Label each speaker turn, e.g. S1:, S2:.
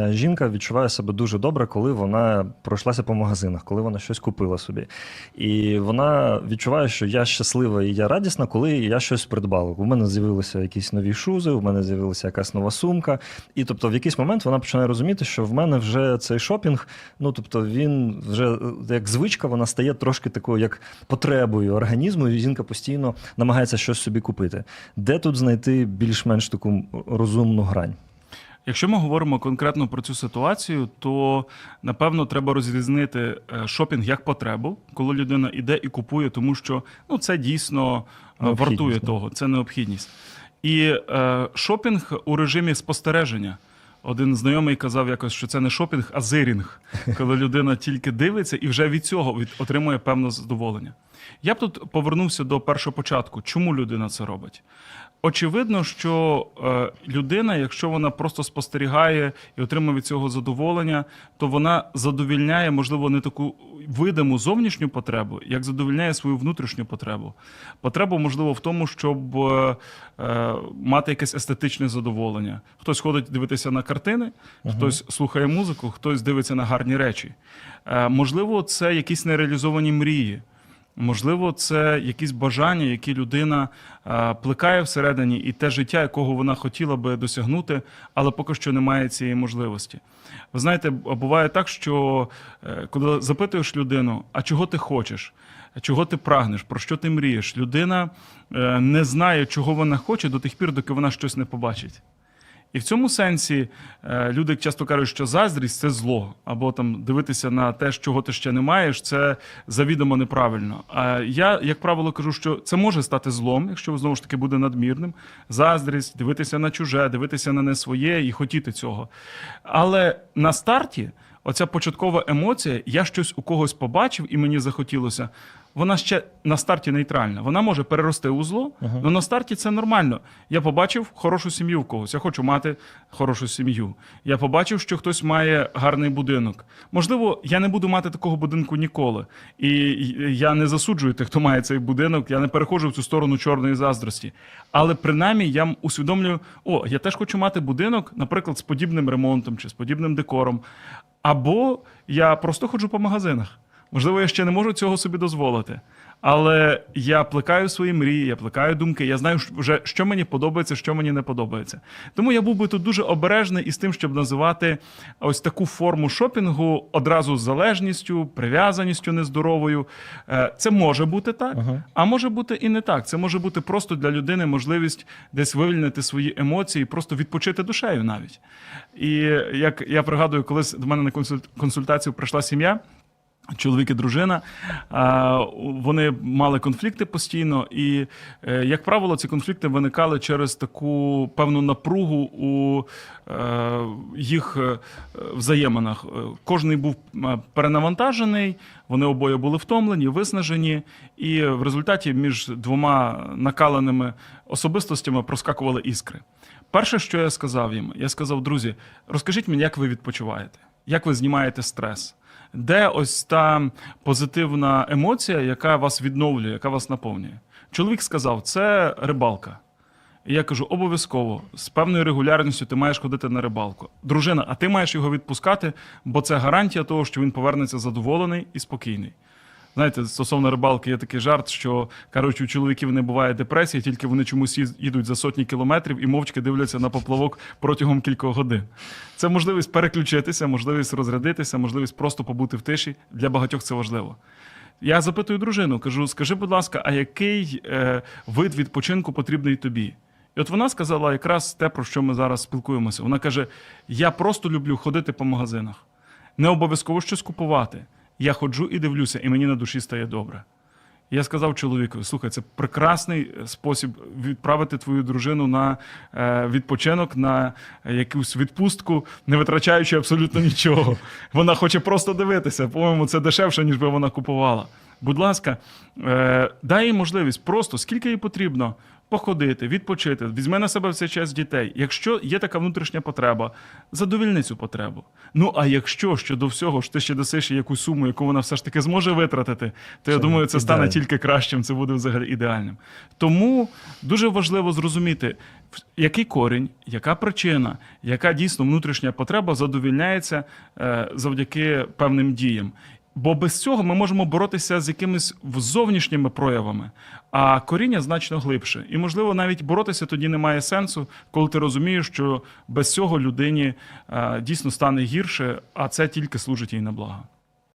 S1: Е, Жінка відчуває себе дуже добре, коли вона пройшлася по магазинах, коли вона щось купила собі. І вона відчуває, що я щаслива і я радісна, коли я щось придбала. У мене з'явилися якісь нові шузи, у мене з'явилася якась нова сумка. І тобто, в якийсь момент вона починає розуміти, що в мене вже цей шопінг, ну тобто він вже е, як звичка, вона стає трошки такою, як потребою організму, і жінка постійно намагається щось собі купити. Де тут знайти більш-менш таку розумну грань?
S2: Якщо ми говоримо конкретно про цю ситуацію, то напевно треба розрізнити е, шопінг як потребу, коли людина іде і купує, тому що ну це дійсно е, вартує того, це необхідність. І е, шопінг у режимі спостереження. Один знайомий казав якось, що це не шопінг, а зирінг, коли людина тільки дивиться і вже від цього від, отримує певне задоволення. Я б тут повернувся до першого початку. Чому людина це робить? Очевидно, що е, людина, якщо вона просто спостерігає і отримує від цього задоволення, то вона задовільняє, можливо, не таку видиму зовнішню потребу, як задовільняє свою внутрішню потребу. Потребу, можливо, в тому, щоб е, е, мати якесь естетичне задоволення. Хтось ходить дивитися на картини, хтось слухає музику, хтось дивиться на гарні речі. Можливо, це якісь нереалізовані мрії. Можливо, це якісь бажання, які людина е, плекає всередині, і те життя, якого вона хотіла би досягнути, але поки що немає цієї можливості. Ви знаєте, буває так, що е, коли запитуєш людину, а чого ти хочеш, чого ти прагнеш, про що ти мрієш, людина е, не знає, чого вона хоче до тих пір, доки вона щось не побачить. І в цьому сенсі е, люди часто кажуть, що заздрість це зло, або там дивитися на те, чого ти ще не маєш, це завідомо неправильно. А я, як правило, кажу, що це може стати злом, якщо знову ж таки буде надмірним. Заздрість, дивитися на чуже, дивитися на не своє і хотіти цього. Але на старті. Оця початкова емоція, я щось у когось побачив і мені захотілося. Вона ще на старті нейтральна. Вона може перерости у зло, але на старті це нормально. Я побачив хорошу сім'ю в когось. Я хочу мати хорошу сім'ю. Я побачив, що хтось має гарний будинок. Можливо, я не буду мати такого будинку ніколи. І я не засуджую тих, хто має цей будинок. Я не переходжу в цю сторону чорної заздрості. Але принаймні я усвідомлюю: о, я теж хочу мати будинок, наприклад, з подібним ремонтом чи з подібним декором. Або я просто ходжу по магазинах. Можливо, я ще не можу цього собі дозволити. Але я плекаю свої мрії, я плекаю думки, я знаю вже, що мені подобається, що мені не подобається. Тому я був би тут дуже обережний із тим, щоб називати ось таку форму шопінгу одразу з залежністю, прив'язаністю нездоровою. Е, Це може бути так, а може бути і не так. Це може бути просто для людини можливість десь вивільнити свої емоції, просто відпочити душею навіть. І як я пригадую, колись до мене на консуль- консультацію прийшла сім'я. Чоловік і дружина, вони мали конфлікти постійно, і, е, як правило, ці конфлікти виникали через таку певну напругу у е, їх е, взаєминах. Кожний був перенавантажений, вони обоє були втомлені, виснажені, і в результаті між двома накаленими особистостями проскакували іскри. Перше, що я сказав їм, я сказав: друзі, розкажіть мені, як ви відпочиваєте, як ви знімаєте стрес. Де ось та позитивна емоція, яка вас відновлює, яка вас наповнює? Чоловік сказав, це рибалка. І я кажу, обов'язково з певною регулярністю ти маєш ходити на рибалку. Дружина, а ти маєш його відпускати, бо це гарантія того, що він повернеться задоволений і спокійний. Знаєте, стосовно рибалки є такий жарт, що кажуть, у чоловіків не буває депресії, тільки вони чомусь їдуть за сотні кілометрів і мовчки дивляться на поплавок протягом кількох годин. Це можливість переключитися, можливість розрядитися, можливість просто побути в тиші. Для багатьох це важливо. Я запитую дружину, кажу: скажи, будь ласка, а який е, вид відпочинку потрібний тобі? І от вона сказала якраз те, про що ми зараз спілкуємося. Вона каже: Я просто люблю ходити по магазинах. Не обов'язково щось купувати. Я ходжу і дивлюся, і мені на душі стає добре. Я сказав чоловікові: слухай, це прекрасний спосіб відправити твою дружину на е, відпочинок, на якусь відпустку, не витрачаючи абсолютно нічого. Вона хоче просто дивитися. По-моєму, це дешевше, ніж би вона купувала. Будь ласка, е, дай їй можливість просто скільки їй потрібно. Походити, відпочити, візьме на себе в цей час дітей. Якщо є така внутрішня потреба, задовільни цю потребу. Ну а якщо ще до всього ж ти ще досиш якусь суму, яку вона все ж таки зможе витратити, то я
S1: Це
S2: думаю, це стане тільки кращим, це буде взагалі ідеальним. Тому дуже важливо зрозуміти, який корінь, яка причина, яка дійсно внутрішня потреба задовільняється е, завдяки певним діям. Бо без цього ми можемо боротися з якимись зовнішніми проявами, а коріння значно глибше. І, можливо, навіть боротися тоді немає сенсу, коли ти розумієш, що без цього людині е, дійсно стане гірше, а це тільки служить їй на благо.